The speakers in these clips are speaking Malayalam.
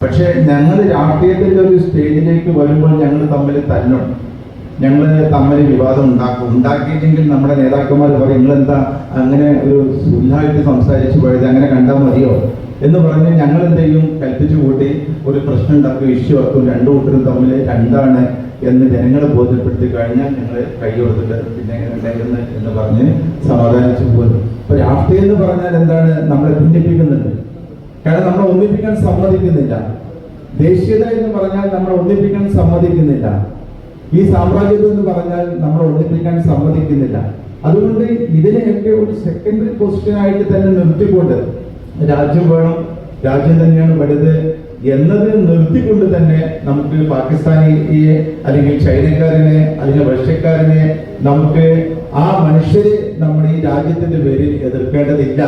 പക്ഷെ ഞങ്ങൾ രാഷ്ട്രീയത്തിന്റെ ഒരു സ്റ്റേജിലേക്ക് വരുമ്പോൾ ഞങ്ങൾ തമ്മിൽ തല്ലും. ഞങ്ങൾ തമ്മിൽ വിവാദം ഉണ്ടാക്കും. ഉണ്ടാക്കിയില്ലെങ്കിൽ നമ്മുടെ നേതാക്കന്മാർ പറയും നിങ്ങളെന്താ അങ്ങനെ ഒരു സുല്ലായിട്ട് സംസാരിച്ചു പോയത്? അങ്ങനെ കണ്ടാൽ മതിയോ? എന്ന് പറഞ്ഞ് ഞങ്ങൾ എന്ത് ചെയ്യും? കൽപ്പിച്ചു കൂട്ടി ഒരു പ്രശ്നം ഉണ്ടാക്കും ഇഷ്യൂ ആക്കും. രണ്ടു കൂട്ടരും തമ്മിൽ രണ്ടാണ് എന്ന് ജനങ്ങളെ ബോധ്യപ്പെടുത്തി കഴിഞ്ഞാൽ ഞങ്ങൾ കൈ കൊടുത്തിട്ട് പിന്നെ ഉണ്ടായിരുന്നു എന്ന് പറഞ്ഞ് സമാധാനിച്ചു പോകുന്നു. ഇപ്പൊ രാഷ്ട്രീയം എന്ന് പറഞ്ഞാൽ എന്താണ്? നമ്മളെ ഭിന്നിപ്പിക്കുന്നുണ്ട് കാരണം നമ്മളെ ഒന്നിപ്പിക്കാൻ സമ്മതിക്കുന്നില്ല. ദേശീയത എന്ന് പറഞ്ഞാൽ നമ്മളെ ഒന്നിപ്പിക്കാൻ സമ്മതിക്കുന്നില്ല. ഈ സാമ്രാജ്യത്വം എന്ന് പറഞ്ഞാൽ നമ്മളെ ഒന്നിപ്പിക്കാൻ സമ്മതിക്കുന്നില്ല. അതുകൊണ്ട് ഇതിനെയൊക്കെ ഒരു സെക്കൻഡറി പൊസിഷൻ ആയിട്ട് തന്നെ നിർത്തിക്കൊണ്ട് രാജ്യം വേണം രാജ്യം തന്നെയാണ് വലുത് എന്നത് നിർത്തിക്കൊണ്ട് തന്നെ നമുക്ക് പാകിസ്ഥാനിയെ അല്ലെങ്കിൽ ചൈനക്കാരനെ അല്ലെങ്കിൽ റഷ്യക്കാരനെ നമുക്ക് ആ മനുഷ്യരെ നമ്മുടെ ഈ രാജ്യത്തിന്റെ പേരിൽ എതിർക്കേണ്ടതില്ല.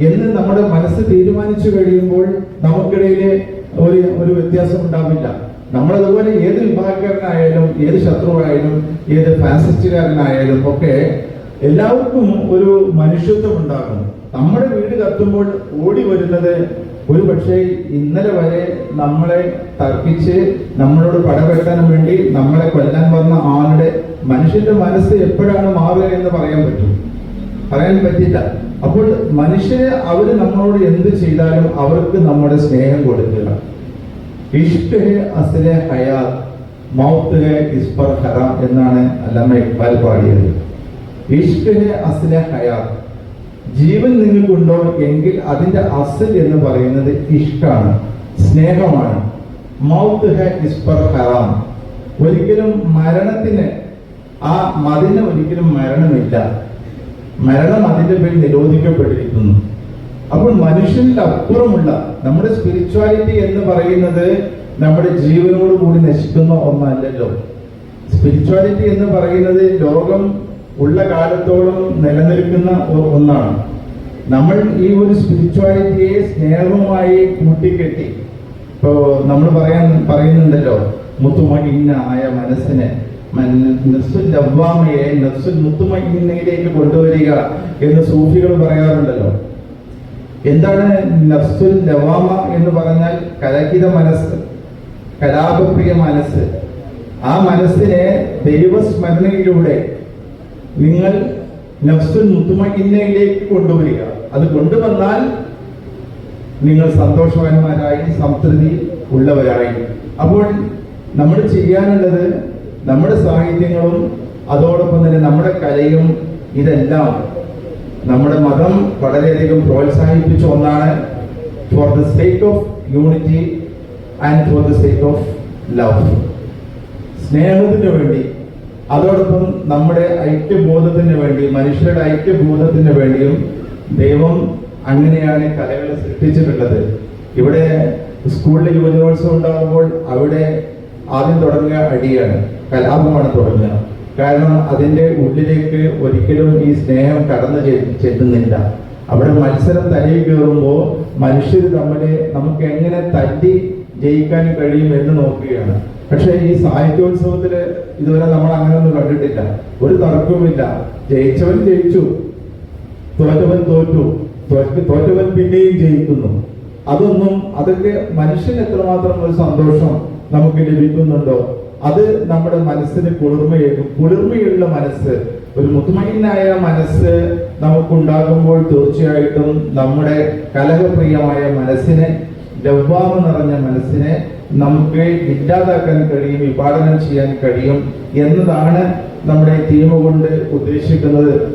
എന്ന് നമ്മുടെ മനസ്സ് തീരുമാനിച്ചു കഴിയുമ്പോൾ നമുക്കിടയിലെ ഒരു ഒരു വ്യത്യാസം ഉണ്ടാവില്ല. നമ്മളതുപോലെ ഏത് വിഭാഗക്കാരനായാലും ഏത് ശത്രുവായാലും ഏത് ഫാസിസ്റ്റുകാരനായാലും ഒക്കെ എല്ലാവർക്കും ഒരു മനുഷ്യത്വം ഉണ്ടാകും. നമ്മുടെ വീട് കത്തുമ്പോൾ ഓടി വരുന്നത് ഒരു പക്ഷേ ഇന്നലെ വരെ നമ്മളെ തർക്കിച്ച് നമ്മളോട് പടവെട്ടാൻ വേണ്ടി നമ്മളെ കൊല്ലാൻ വന്ന ആളുടെ മനുഷ്യന്റെ മനസ്സ് എപ്പോഴാണ് മാറുക എന്ന് പറയാൻ പറ്റും? പറയാൻ പറ്റില്ല അപ്പോൾ മനുഷ്യരെ അവർ നമ്മളോട് എന്ത് ചെയ്താലും അവർക്ക് നമ്മുടെ സ്നേഹം കൊടുക്കുക. ഇഷ്ക് ഹെ അസ്ലെ ഹയാത്ത് മൗത്ത് ഇസ്പർ ഹറാം എന്നാണ് അല്ലമ്മ ഇക്ബാൽ പാടിയത്. ഹയാ ജീവൻ നിങ്ങൾക്കുണ്ടോ എങ്കിൽ അതിന്റെ അസൽ എന്ന് പറയുന്നത് ഇഷ്ടാണ് സ്നേഹമാണ്. മൗത്ത് ഇസ്പർ ഹറാം. ഒരിക്കലും മരണത്തിന് ആ മതിന് ഒരിക്കലും മരണമില്ല. മരണം അതിന്റെ പേരിൽ നിരോധിക്കപ്പെട്ടിരിക്കുന്നു. അപ്പോൾ മനുഷ്യനിൽ അപ്പുറമുള്ള നമ്മുടെ സ്പിരിച്വാലിറ്റി എന്ന് പറയുന്നത് നമ്മുടെ ജീവനോട് കൂടി നശിക്കുന്ന ഒന്നല്ലല്ലോ. സ്പിരിച്വാലിറ്റി എന്ന് പറയുന്നത് ലോകം ഉള്ള കാലത്തോളം നിലനിൽക്കുന്ന ഒന്നാണ്. നമ്മൾ ഈ ഒരു സ്പിരിച്വാലിറ്റിയെ സ്നേഹവുമായി കൂട്ടിക്കെട്ടി. ഇപ്പോ നമ്മൾ പറയാൻ പറയുന്നുണ്ടല്ലോ മനസ്സിനെ ആയ നഫ്സുൽ ലവ്വാമയെ നഫ്സുൽ മുത്തുമയിലേക്ക് കൊണ്ടുവരിക എന്ന് സൂഫികൾ പറയാറുണ്ടല്ലോ. എന്താണ് നഫ്സുൽ ലവാമ എന്ന് പറഞ്ഞാൽ കലഹിത മനസ്സ് കലാപപ്രിയ മനസ്സ്. ആ മനസ്സിനെ ദൈവസ്മരണയിലൂടെ നിങ്ങൾ നഫ്സുൽ മുത്തുമയിലേക്ക് കൊണ്ടുവരിക. അത് കൊണ്ടുവന്നാൽ നിങ്ങൾ സന്തോഷവാന്മാരായി സംതൃപ്തി ഉള്ളവരായി. അപ്പോൾ നമ്മൾ ചെയ്യാനുള്ളത് നമ്മുടെ സാഹിത്യങ്ങളും അതോടൊപ്പം തന്നെ നമ്മുടെ കലയും ഇതെല്ലാം നമ്മുടെ മതം വളരെയധികം പ്രോത്സാഹിപ്പിച്ച ഒന്നാണ് for the state of unity and for the state of love സ്നേഹത്തിന് വേണ്ടി അതോടൊപ്പം നമ്മുടെ ഐക്യബോധത്തിന് വേണ്ടി മനുഷ്യരുടെ ഐക്യബോധത്തിന് വേണ്ടിയും ദൈവം അങ്ങനെയാണ് കലകൾ സൃഷ്ടിച്ചിട്ടുള്ളത്. ഇവിടെ സ്കൂളിൽ യുവജനോത്സവം ഉണ്ടാകുമ്പോൾ അവിടെ ആദ്യം തുടങ്ങിയ അടിയാണ്. കലാപമാണ് തുടങ്ങുക കാരണം അതിന്റെ ഉള്ളിലേക്ക് ഒരിക്കലും ഈ സ്നേഹം കടന്നു ചെല്ലുന്നില്ല. അവിടെ മത്സരം തലയിൽ കയറുമ്പോൾ മനുഷ്യർ തമ്മിൽ നമുക്ക് എങ്ങനെ തല്ലി ജയിക്കാൻ കഴിയും എന്ന് നോക്കുകയാണ്. പക്ഷേ ഈ സാഹിത്യോത്സവത്തിൽ ഇതുവരെ നമ്മൾ അങ്ങനെയൊന്നും കണ്ടിട്ടില്ല. ഒരു തർക്കവുമില്ല. ജയിച്ചവൻ ജയിച്ചു. തോറ്റവൻ തോറ്റു. തോറ്റ് തോറ്റവൻ പിന്നെയും ജയിക്കുന്നു. അതൊന്നും അതൊക്കെ മനുഷ്യന് എത്രമാത്രം ഒരു സന്തോഷം നമുക്ക് ലഭിക്കുന്നുണ്ടോ? അത് നമ്മുടെ മനസ്സിന് കുളിർമയേകും. കുളിർമയുള്ള മനസ്സ് ഒരു മുത്തുമയിനായ മനസ്സ് നമുക്കുണ്ടാകുമ്പോൾ തീർച്ചയായിട്ടും നമ്മുടെ കലഹപ്രിയമായ മനസ്സിനെ ലവ്വാമ നിറഞ്ഞ മനസ്സിനെ നമുക്ക് ഇല്ലാതാക്കാൻ കഴിയും വിപാടനം ചെയ്യാൻ കഴിയും എന്നതാണ് നമ്മുടെ തീമ കൊണ്ട് ഉദ്ദേശിക്കുന്നത്.